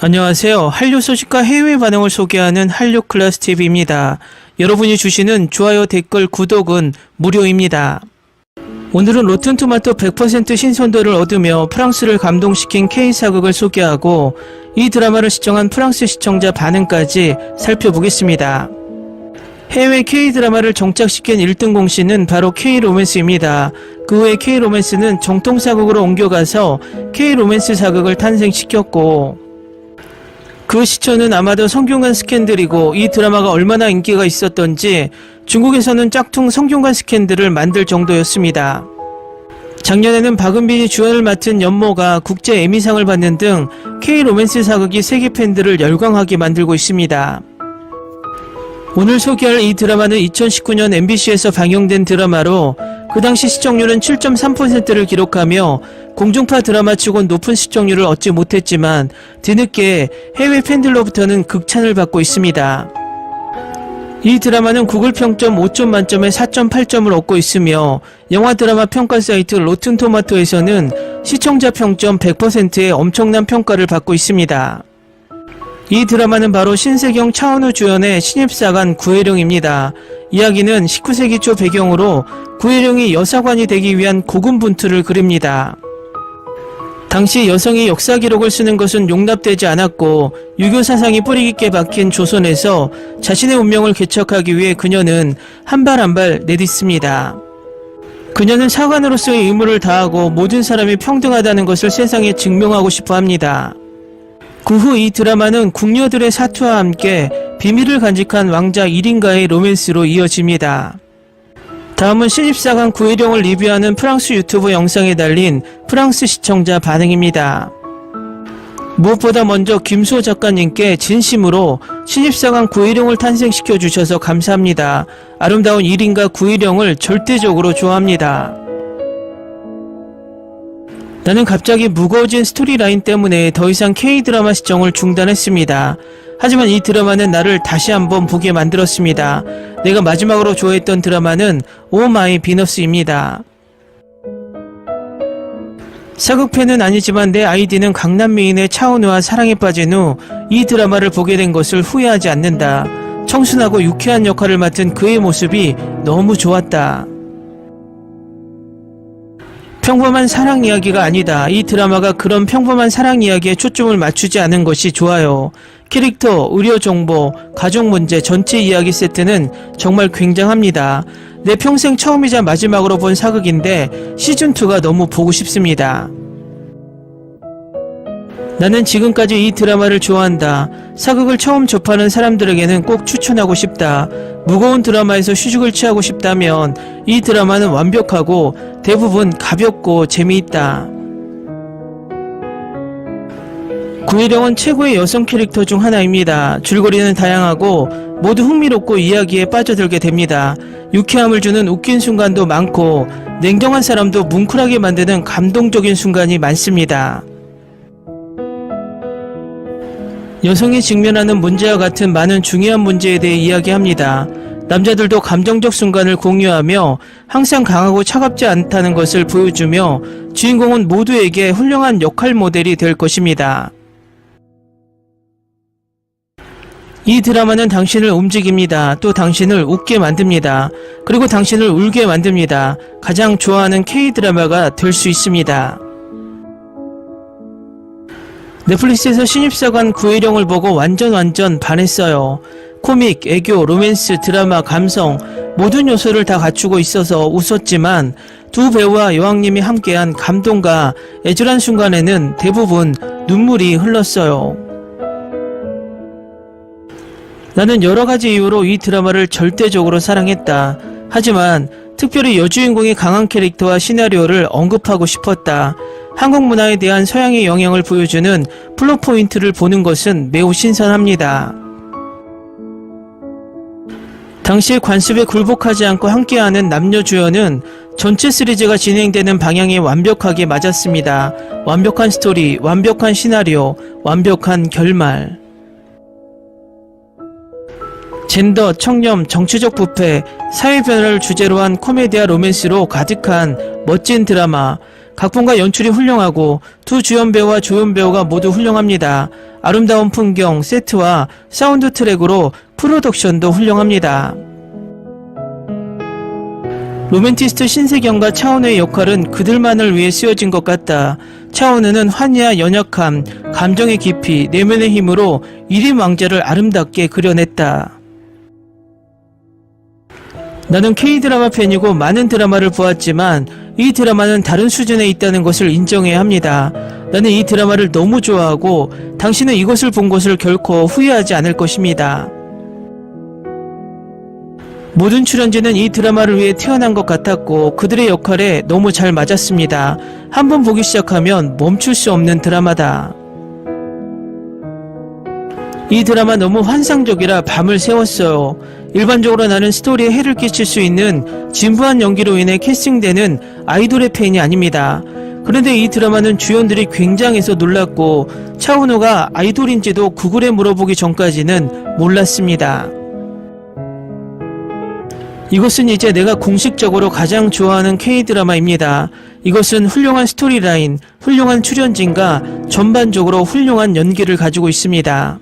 안녕하세요. 한류 소식과 해외 반응을 소개하는 한류 클래스 TV입니다. 여러분이 주시는 좋아요, 댓글, 구독은 무료입니다. 오늘은 로튼토마토 100% 신선도를 얻으며 프랑스를 감동시킨 K 사극을 소개하고 이 드라마를 시청한 프랑스 시청자 반응까지 살펴보겠습니다. 해외 K 드라마를 정착시킨 1등 공신은 바로 K 로맨스입니다. 그 후에 K 로맨스는 정통 사극으로 옮겨가서 K 로맨스 사극을 탄생시켰고 그 시초는 아마도 성균관 스캔들이고 이 드라마가 얼마나 인기가 있었던지 중국에서는 짝퉁 성균관 스캔들을 만들 정도였습니다. 작년에는 박은빈이 주연을 맡은 연모가 국제 에미상을 받는 등 K 로맨스 사극이 세계 팬들을 열광하게 만들고 있습니다. 오늘 소개할 이 드라마는 2019년 MBC에서 방영된 드라마로 그 당시 시청률은 7.3%를 기록하며 공중파 드라마치곤 높은 시청률을 얻지 못했지만 뒤늦게 해외 팬들로부터는 극찬을 받고 있습니다. 이 드라마는 구글 평점 5점 만점에 4.8점을 얻고 있으며 영화 드라마 평가 사이트 로튼토마토에서는 시청자 평점 100%의 엄청난 평가를 받고 있습니다. 이 드라마는 바로 신세경 차은우 주연의 신입사관 구혜령입니다. 이야기는 19세기 초 배경으로 구혜령이 여사관이 되기 위한 고군분투를 그립니다. 당시 여성이 역사 기록을 쓰는 것은 용납되지 않았고 유교 사상이 뿌리 깊게 박힌 조선에서 자신의 운명을 개척하기 위해 그녀는 한 발 한 발 내딛습니다. 그녀는 사관으로서의 의무를 다하고 모든 사람이 평등하다는 것을 세상에 증명하고 싶어 합니다. 그 후 이 드라마는 궁녀들의 사투와 함께 비밀을 간직한 왕자 1인가의 로맨스로 이어집니다. 다음은 신입사관 구혜령을 리뷰하는 프랑스 유튜브 영상에 달린 프랑스 시청자 반응입니다. 무엇보다 먼저 김수호 작가님께 진심으로 신입사관 구혜령을 탄생시켜 주셔서 감사합니다. 아름다운 1인가 구혜령을 절대적으로 좋아합니다. 나는 갑자기 무거워진 스토리라인 때문에 더 이상 K-드라마 시청을 중단했습니다. 하지만 이 드라마는 나를 다시 한번 보게 만들었습니다. 내가 마지막으로 좋아했던 드라마는 오 마이 비너스입니다. 사극팬은 아니지만 내 아이디는 강남 미인의 차은우와 사랑에 빠진 후 이 드라마를 보게 된 것을 후회하지 않는다. 청순하고 유쾌한 역할을 맡은 그의 모습이 너무 좋았다. 평범한 사랑 이야기가 아니다. 이 드라마가 그런 평범한 사랑 이야기에 초점을 맞추지 않은 것이 좋아요. 캐릭터, 의료 정보, 가족 문제 전체 이야기 세트는 정말 굉장합니다. 내 평생 처음이자 마지막으로 본 사극인데 시즌2가 너무 보고 싶습니다. 나는 지금까지 이 드라마를 좋아한다. 사극을 처음 접하는 사람들에게는 꼭 추천하고 싶다. 무거운 드라마에서 휴식을 취하고 싶다면 이 드라마는 완벽하고 대부분 가볍고 재미있다. 구혜령은 최고의 여성 캐릭터 중 하나입니다. 줄거리는 다양하고 모두 흥미롭고 이야기에 빠져들게 됩니다. 유쾌함을 주는 웃긴 순간도 많고 냉정한 사람도 뭉클하게 만드는 감동적인 순간이 많습니다. 여성이 직면하는 문제와 같은 많은 중요한 문제에 대해 이야기합니다. 남자들도 감정적 순간을 공유하며 항상 강하고 차갑지 않다는 것을 보여주며 주인공은 모두에게 훌륭한 역할 모델이 될 것입니다. 이 드라마는 당신을 움직입니다. 또 당신을 웃게 만듭니다. 그리고 당신을 울게 만듭니다. 가장 좋아하는 K-드라마가 될 수 있습니다. 넷플릭스에서 신입사관 구혜령을 보고 완전 완전 반했어요. 코믹, 애교, 로맨스, 드라마, 감성 모든 요소를 다 갖추고 있어서 웃었지만 두 배우와 여왕님이 함께한 감동과 애절한 순간에는 대부분 눈물이 흘렀어요. 나는 여러 가지 이유로 이 드라마를 절대적으로 사랑했다. 하지만 특별히 여주인공의 강한 캐릭터와 시나리오를 언급하고 싶었다. 한국 문화에 대한 서양의 영향을 보여주는 플롯 포인트를 보는 것은 매우 신선합니다. 당시 관습에 굴복하지 않고 함께하는 남녀 주연은 전체 시리즈가 진행되는 방향에 완벽하게 맞았습니다. 완벽한 스토리, 완벽한 시나리오, 완벽한 결말. 젠더, 청렴, 정치적 부패, 사회 변화를 주제로 한 코미디와 로맨스로 가득한 멋진 드라마. 각본과 연출이 훌륭하고 두 주연 배우와 조연 배우가 모두 훌륭합니다. 아름다운 풍경, 세트와 사운드 트랙으로 프로덕션도 훌륭합니다. 로맨티스트 신세경과 차은우의 역할은 그들만을 위해 쓰여진 것 같다. 차은우는 환희와 연약함, 감정의 깊이, 내면의 힘으로 일임 왕자를 아름답게 그려냈다. 나는 K-드라마 팬이고 많은 드라마를 보았지만 이 드라마는 다른 수준에 있다는 것을 인정해야 합니다. 나는 이 드라마를 너무 좋아하고 당신은 이것을 본 것을 결코 후회하지 않을 것입니다. 모든 출연진은 이 드라마를 위해 태어난 것 같았고 그들의 역할에 너무 잘 맞았습니다. 한번 보기 시작하면 멈출 수 없는 드라마다. 이 드라마 너무 환상적이라 밤을 새웠어요. 일반적으로 나는 스토리에 해를 끼칠 수 있는 진부한 연기로 인해 캐스팅되는 아이돌의 팬이 아닙니다. 그런데 이 드라마는 주연들이 굉장해서 놀랐고 차은우가 아이돌인지도 구글에 물어보기 전까지는 몰랐습니다. 이것은 이제 내가 공식적으로 가장 좋아하는 K-드라마입니다. 이것은 훌륭한 스토리라인, 훌륭한 출연진과 전반적으로 훌륭한 연기를 가지고 있습니다.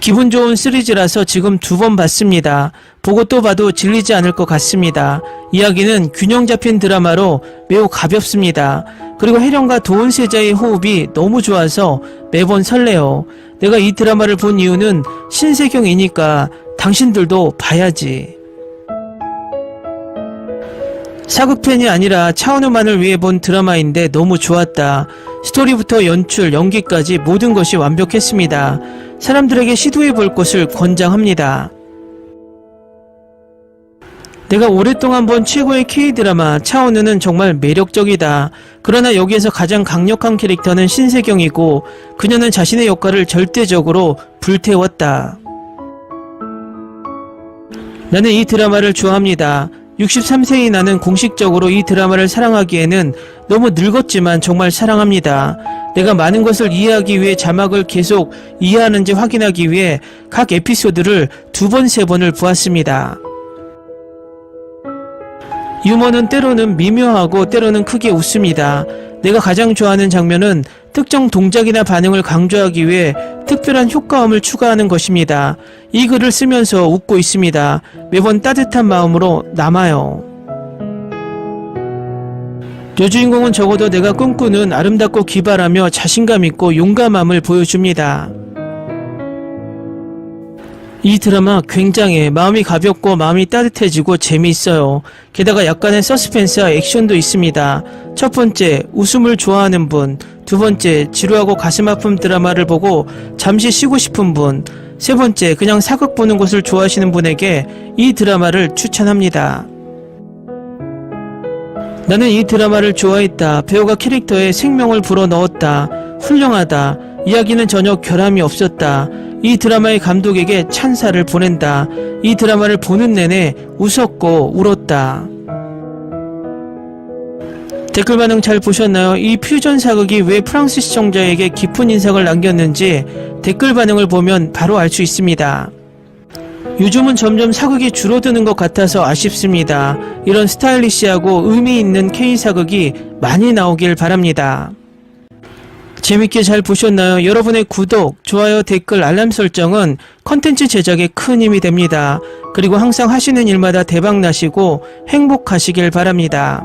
기분 좋은 시리즈라서 지금 두 번 봤습니다. 보고 또 봐도 질리지 않을 것 같습니다. 이야기는 균형 잡힌 드라마로 매우 가볍습니다. 그리고 혜령과 도은 세자의 호흡이 너무 좋아서 매번 설레요. 내가 이 드라마를 본 이유는 신세경이니까 당신들도 봐야지. 사극팬이 아니라 차은우만을 위해 본 드라마인데 너무 좋았다. 스토리부터 연출, 연기까지 모든 것이 완벽했습니다. 사람들에게 시도해 볼 것을 권장합니다. 내가 오랫동안 본 최고의 K-드라마 차은우는 정말 매력적이다. 그러나 여기에서 가장 강력한 캐릭터는 신세경이고 그녀는 자신의 역할을 절대적으로 불태웠다. 나는 이 드라마를 좋아합니다. 63세의 나는 공식적으로 이 드라마를 사랑하기에는 너무 늙었지만 정말 사랑합니다. 내가 많은 것을 이해하기 위해 자막을 계속 이해하는지 확인하기 위해 각 에피소드를 두 번, 세 번을 보았습니다. 유머는 때로는 미묘하고 때로는 크게 웃습니다. 내가 가장 좋아하는 장면은 특정 동작이나 반응을 강조하기 위해 특별한 효과음을 추가하는 것입니다. 이 글을 쓰면서 웃고 있습니다. 매번 따뜻한 마음으로 남아요. 여주인공은 적어도 내가 꿈꾸는 아름답고 기발하며 자신감 있고 용감함을 보여줍니다. 이 드라마 굉장해. 마음이 가볍고 마음이 따뜻해지고 재미있어요. 게다가 약간의 서스펜스와 액션도 있습니다. 첫 번째, 웃음을 좋아하는 분. 두 번째, 지루하고 가슴 아픈 드라마를 보고 잠시 쉬고 싶은 분. 세 번째, 그냥 사극 보는 것을 좋아하시는 분에게 이 드라마를 추천합니다. 나는 이 드라마를 좋아했다. 배우가 캐릭터에 생명을 불어 넣었다. 훌륭하다. 이야기는 전혀 결함이 없었다. 이 드라마의 감독에게 찬사를 보낸다. 이 드라마를 보는 내내 웃었고 울었다. 댓글 반응 잘 보셨나요? 이 퓨전 사극이 왜 프랑스 시청자에게 깊은 인상을 남겼는지 댓글 반응을 보면 바로 알 수 있습니다. 요즘은 점점 사극이 줄어드는 것 같아서 아쉽습니다. 이런 스타일리시하고 의미 있는 K 사극이 많이 나오길 바랍니다. 재밌게 잘 보셨나요? 여러분의 구독, 좋아요, 댓글, 알람 설정은 컨텐츠 제작에 큰 힘이 됩니다. 그리고 항상 하시는 일마다 대박 나시고 행복하시길 바랍니다.